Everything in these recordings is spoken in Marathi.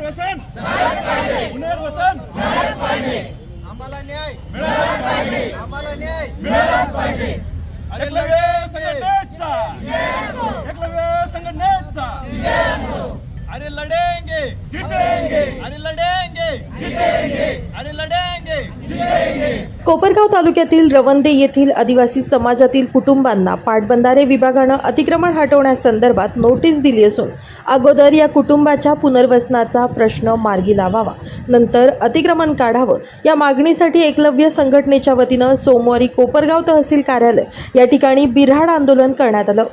पुनर्वसन! पुनर्वसन! आम्हाला न्याय! मिळालाच पाहिजे! आम्हाला न्याय! मिळालाच पाहिजे! एकलव्य संघटनेचा! कोपरगाव तालुक्यातील रवंदे येथील आदिवासी समाजातील कुटुंबांना पाटबंधारे विभागानं अतिक्रमण हटवण्यासंदर्भात नोटीस दिली असून अगोदर या कुटुंबाच्या पुनर्वसनाचा प्रश्न मार्गी लावावा नंतर अतिक्रमण काढावं. या मागणीसाठी एकलव्य संघटनेच्या वतीनं सोमवारी कोपरगाव तहसील कार्यालय या ठिकाणी बिऱ्हाड आंदोलन करण्यात आलं.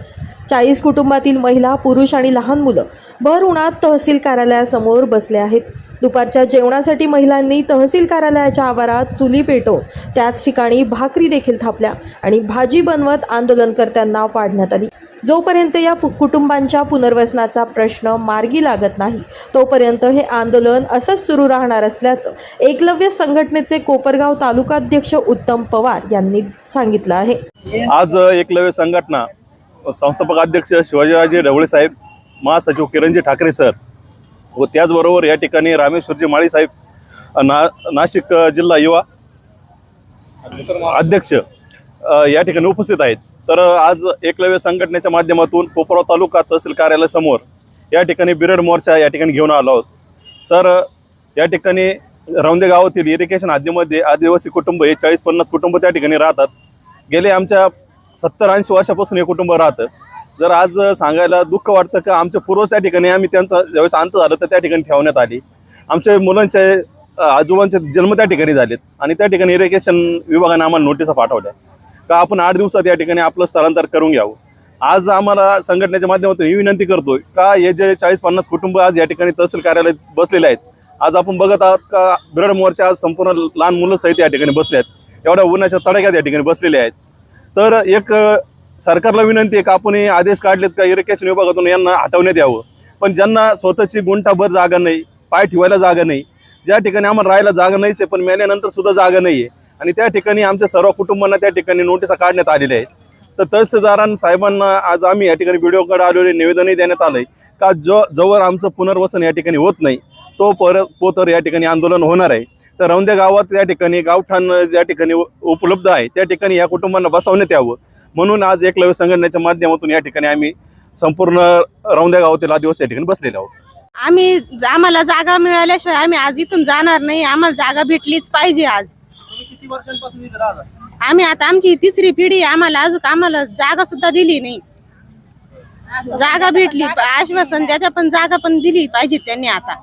चाळीस कुटुंबातील महिला पुरुष आणि लहान मुलं भर उन्हात तहसील कार्यालयासमोर बसले आहेत. दुपारच्या जेवणासाठी महिलांनी तहसील कार्यालयाच्या आवारात चुली पेटवून त्याच ठिकाणी भाकरी देखील थापल्या आणि भाजी बनवत आंदोलनकर्त्यांना पाडण्यात आली. जोपर्यंत या कुटुंबांच्या पुनर्वसनाचा प्रश्न मार्गी लागत नाही तोपर्यंत हे आंदोलन असंच सुरू राहणार असल्याचं एकलव्य संघटनेचे कोपरगाव तालुकाध्यक्ष उत्तम पवार यांनी सांगितलं आहे. आज एकलव्य संघटना संस्थापक अध्यक्ष शिवाजीराजे ढवळे साहेब महासचिव किरणजी ठाकरे सर व त्याचबरोबर या ठिकाणी रामेश्वरजी माळी साहेब ना नाशिक जिल्हा युवा अध्यक्ष या ठिकाणी उपस्थित आहेत. तर आज एकलव्य संघटनेच्या माध्यमातून कोपराव तालुका तहसील कार्यालयासमोर या ठिकाणी बिरड मोर्चा या ठिकाणी घेऊन आलो आहोत. तर या ठिकाणी रौंदे गावातील इरिगेशन हद्दीमध्ये आदिवासी कुटुंब हे चाळीस पन्नास कुटुंब त्या ठिकाणी राहतात. गेले आमच्या सत्तर ऐंशी वर्षापासून हे कुटुंब राहतं. जर आज सांगायला दुःख वाटतं का आमच्या पूर्वज त्या ठिकाणी आम्ही त्यांचा ज्यावेळेस अंत झालं तर त्या ठिकाणी ठेवण्यात आली. आमच्या मुलांचे आजोबांचे जन्म त्या ठिकाणी झालेत आणि त्या ठिकाणी इरिगेशन विभागाने आम्हाला नोटिसा पाठवल्या का आपण आठ दिवसात या ठिकाणी आपलं स्थलांतर करून घ्यावं. आज आम्हाला संघटनेच्या माध्यमातून ही विनंती करतो का हे जे चाळीस पन्नास कुटुंब आज या ठिकाणी तहसील कार्यालयात बसलेले आहेत आज आपण बघत आहात का बिरड मोर्चा आज संपूर्ण लहान मुलं सहित या ठिकाणी बसले आहेत. एवढ्या उन्हाच्या तडाख्यात या ठिकाणी बसलेले आहेत. तर एक सरकारला विनंती आहे का आपण हे आदेश काढलेत का इरिगेशन विभागातून यांना हटवण्यात यावं. पण ज्यांना स्वतःची गुंठाभर जागा नाही पाय ठेवायला जागा नाही ज्या ठिकाणी आम्हाला राहायला जागा नाहीच आहे पण मेल्यानंतर सुद्धा जागा नाही आहे आणि त्या ठिकाणी आमच्या सर्व कुटुंबांना त्या ठिकाणी नोटिसा काढण्यात आलेल्या आहेत. तर तहसीलदारां साहेबांना आज आम्ही या ठिकाणी व्हिडिओकडे आलेले निवेदनही देण्यात आलं आहे का जो जवळ आमचं पुनर्वसन या ठिकाणी होत नाही तो पर पोतर या ठिकाणी आंदोलन होणार आहे. तर रौंदे गावात त्या ठिकाणी गावठाण ज्या ठिकाणी उपलब्ध आहे त्या ठिकाणी या कुटुंबांना बसवण्यात यावं. म्हणून आज एकलव्य संघटनेच्या माध्यमातून या ठिकाणी आम्ही संपूर्ण रौंदे गावातील आदिवासी या ठिकाणी बसलेले आहोत. आम्ही आम्हाला जागा मिळाल्याशिवाय आम्ही आज इथून जाणार नाही. आम्हाला जागा भेटलीच पाहिजे आज. तुम्ही किती वर्षांपासून इथे राहता? आम्ही आता आमची तिसरी पिढी आहे. आम्हाला अजून आम्हाला जागा सुद्धा दिली नाही. जागा भेटली आश्वासन द्या पण जागा पण दिली पाहिजे त्यांनी आता.